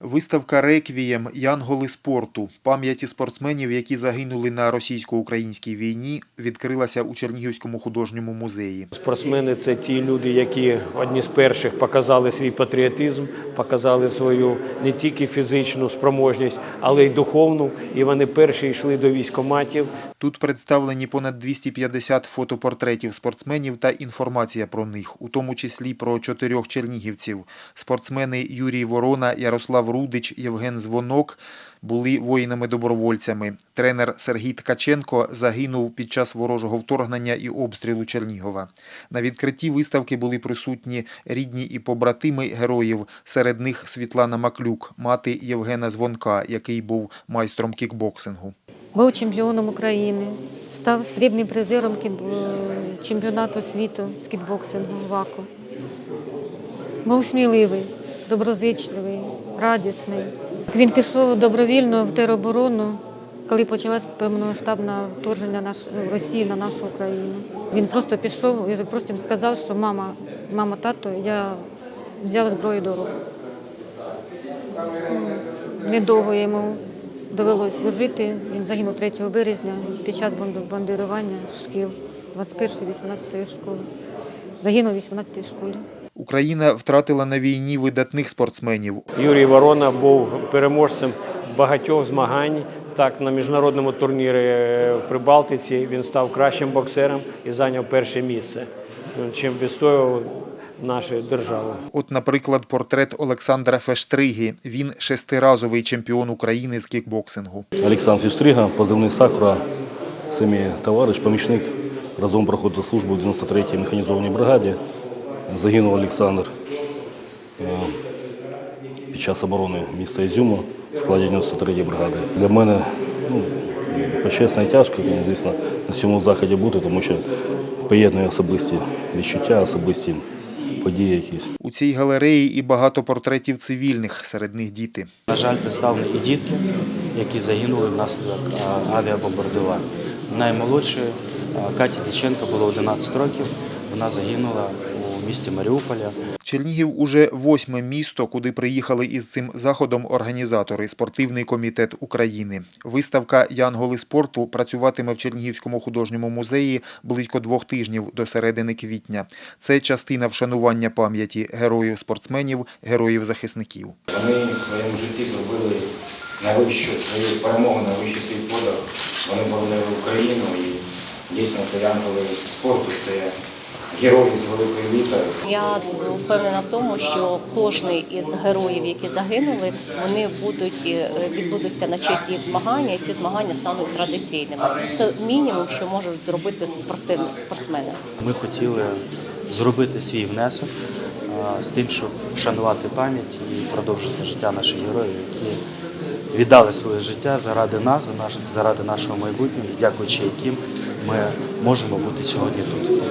Виставка «Реквієм. Янголи спорту» пам'яті спортсменів, які загинули на російсько-українській війні, відкрилася у Чернігівському художньому музеї. Спортсмени це ті люди, які одні з перших показали свій патріотизм, показали свою не тільки фізичну спроможність, але й духовну. І вони перші йшли до військоматів. Тут представлені понад 250 фотопортретів спортсменів та інформація про них, у тому числі про чотирьох чернігівців. Спортсмени Юрій Ворона, Ярослав Рудич, Євген Звонок були воїнами-добровольцями. Тренер Сергій Ткаченко загинув під час ворожого вторгнення і обстрілу Чернігова. На відкритті виставки були присутні рідні і побратими героїв, серед них Світлана Маклюк, мати Євгена Звонка, який був майстром кікбоксингу. Був чемпіоном України, став срібним призером чемпіонату світу з кітбоксингу в ВАКу. Був сміливий, доброзичливий, радісний. Він пішов добровільно в тероборону, коли почалось повномасштабне вторгнення наш, Росії на нашу Україну. Він просто пішов і просто сказав, що мама, мама, тато, я взяв зброю до рук. Недовго йому довелося служити. Він загинув 3 березня під час бомб- бомбардування шкіл 21-18 школи. Загинув у 18 школі. Україна втратила на війні видатних спортсменів. Юрій Ворона був переможцем багатьох змагань. Так, на міжнародному турнірі е, в Прибалтиці він став кращим боксером і зайняв перше місце, чим відстоював нашу державу. От, наприклад, портрет Олександра Фештриги. Він шестиразовий чемпіон України з кікбоксингу. Олександр Фістрига, позивний Сакура, мій товариш, помічник. Разом проходив службу в 93-й механізованій бригаді. Загинув Олександр е, під час оборони міста Ізюму в складі 93-ї бригади. Для мене ну, почесно і тяжко, звісно, на цьому заході бути, тому що поєднує особисті відчуття, особисті події якісь. У цій галереї і багато портретів цивільних, серед них діти. На жаль, представлені і дітки, які загинули внаслідок а, авіабомбардувань. Наймолодшій Каті Дяченко було 11 років. Вона загинула місті Маріуполя. Чернігів уже восьме місто, куди приїхали із цим заходом організатори Спортивний комітет України. Виставка Янголи спорту працюватиме в Чернігівському художньому музеї близько двох тижнів до середини квітня. Це частина вшанування пам'яті героїв спортсменів, героїв захисників. Вони в своєму житті зробили найвищу свою перемогу, найвищий свій подор. Вони боронили Україну і дійсно це янголи спорту, це герої з великої літери. Я впевнена в тому, що кожний із героїв, які загинули, вони будуть е, відбудуться на честь їх змагання, і ці змагання стануть традиційними. Це мінімум, що можуть зробити спортивні спортсмени. Ми хотіли зробити свій внесок з тим, щоб вшанувати пам'ять і продовжити життя наших героїв, які віддали своє життя заради нас, наш- заради нашого майбутнього, дякуючи яким ми можемо бути сьогодні тут.